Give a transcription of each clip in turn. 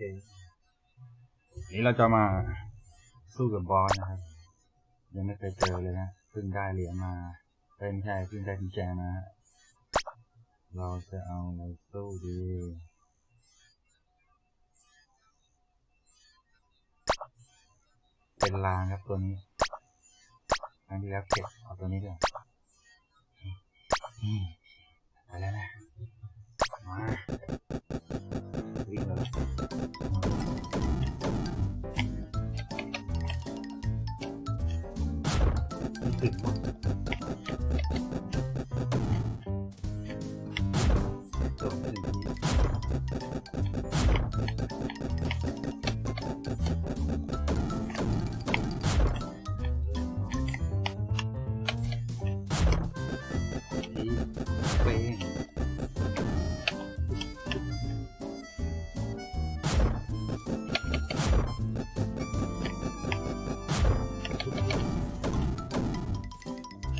เคนี้เราจะมาสู้กับบอสนะครับ ยังไม่เคยเจอเลยนะเพิ่งได้เหรียญมาเป็นใช่เพิ่งได้กุญแจมาเราจะเอาอะไรสู้ดีเป็นลางครับตัวนี้ครั้งที่แล้วเก็บเอาตัวนี้ด้วย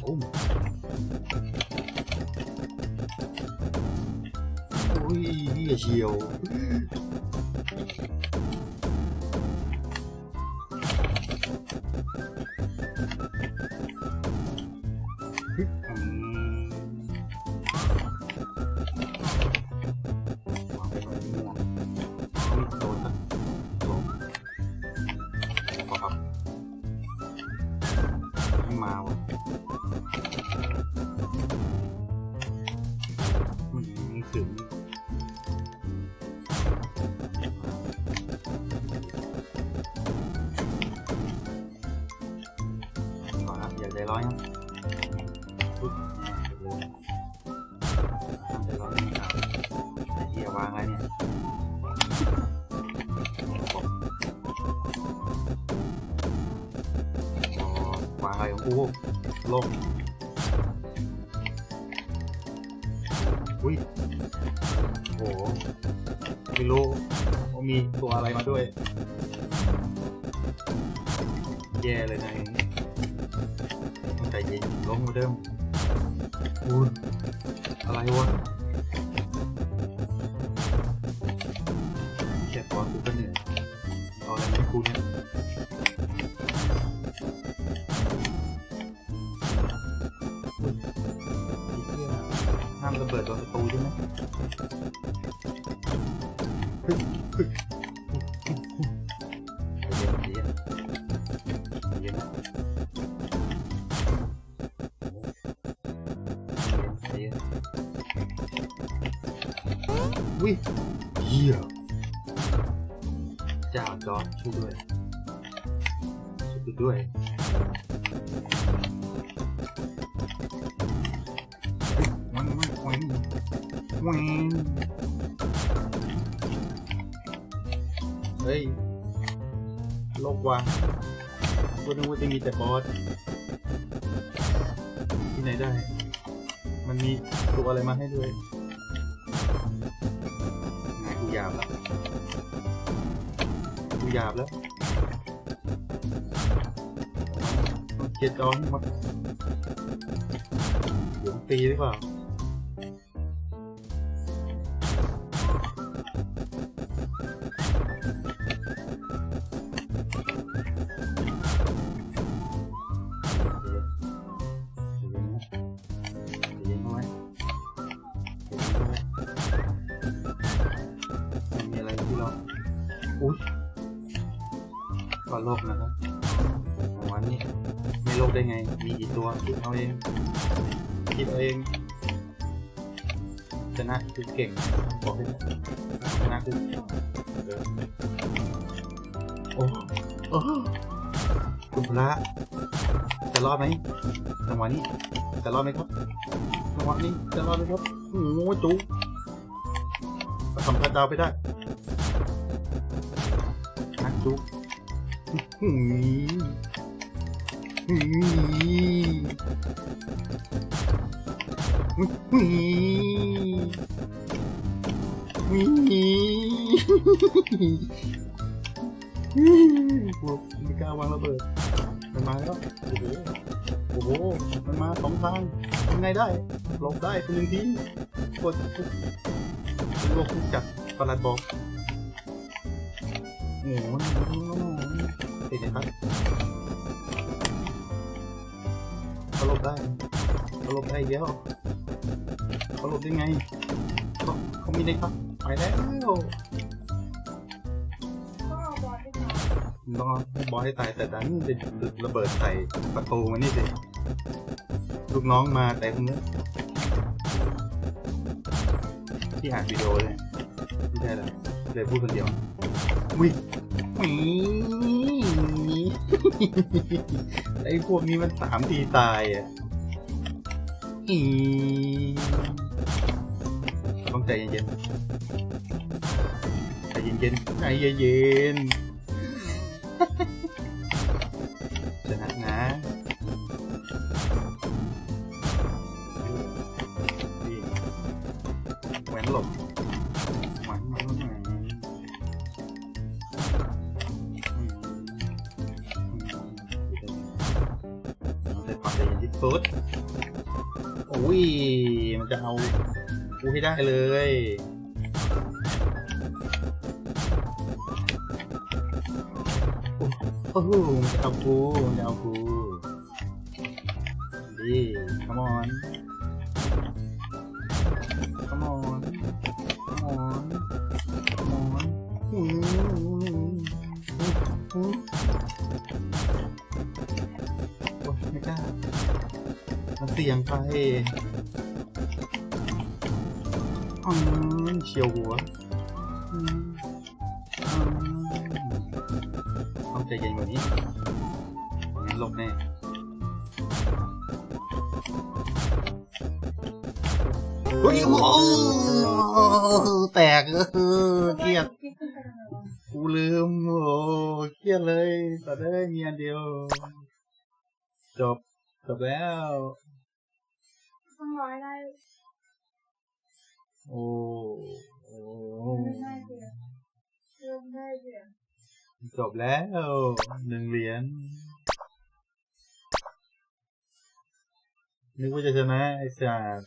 อุ้มอุ้ยนี่ เชียวอืมางไปไว้ที่ม่วงอุ๊ยโดนครับไม่มาวะอืมถึงก่อนนะอย่าใจร้อนนะปุ๊บเลยทำใจร้อนไม่ได้ไอ้เหี้ยวางไงเนี่ยวางอะไรของกู ลกอุ้ยโอ้โหไม่รู้ว่ามีตัวอะไรมาด้วย แย่เลยนะอย่างนี้ต้องใจเย็นลงมาเดิมคูณอะไรวะแค่ตอนกูก็เหนื่อยเอาอะไรมาให้กูเนี่ย ระเบิดโดนประตูใช่ไหมใจเย็นใจเย็นใจเย็นนะใจเย็นวิเหี้ยจ้าจอช่วยด้วยช่วยด้วย วันวันเฮ้ย โลกวางก็นึกว่าจะมีแต่บอส ที่ไหนได้ มันมีตัวอะไรมาให้ด้วยนายกูหยาบแล้วกูหยาบแล้วเกียร์จอนมาเดี๋ยวตีหรือเปล่า มีอะไรที่เราอุ้ยก็โลกนะครับวันนี้ไม่โลกได้ไง มีกี่ตัวคิดเอาเองคิดเอาเองชนะคือเก่งบอกให้นะชนะคือเออโอ้โอ้ คุณพระจะรอดไหมจังหวะนี้จะรอดไหมครับจังหวะนี้จะรอดไหมครับโอ้โหจุ๊ทำพัดดาวไปได้นักจุ๊หืมหืมหืมหืมหืมกลัวไม่กล้าวางระเบิด มาแล้วโอ้โหโอ้โหมันมาสองทางทำไงได้หลบได้เป็นหนึ่งทีกดโลกจัดประหลัดบอกโอ้โหติดนะครับเขาหลบได้เขาหลบได้อีกแล้วเขาหลบได้ไงเขาเขามีได้ครับไปแล้ว ต้องให้บอยให้ตายแต่ดันไประเบิดใส่ประตูมันนี่สิลูกน้องมาแต่คนนี้ที่อ่าวิดีโอเลยไม่ใช่เหรอเลยพูดคนเดียววิหมีไอ้พวกนี้มันสามทีตายอะอีต้องใจเย็นๆใจเย็นๆใจเย็นๆ ชนะนะนี่แหวนหลบแหวนหลบแหวนอืมอืมเราจะความใจเย็นที่สุดโอ้ย มันจะเอากูให้ได้เลย อ้โหมันจะเอากูมันจะเอากูดี come on come on come on come on อืมอืมอืมโอ้ยไม่กล้ามันเสี่ยงไปอืมเฉียวหัว ใจเย็นกว่านี้งั้นหลบแน่เฮ้ยโอ้โหแตกเออเครียดคิดขึ้นไปทำไมวะกูลืมโอ้เครียดเลยแต่ได้มีอันเดียว จบ จบแล้วต้องร้อยได้โอ้โอ้ จบแล้วหนึ่งเหรียญนึกว่าจะชนะไอ้สัส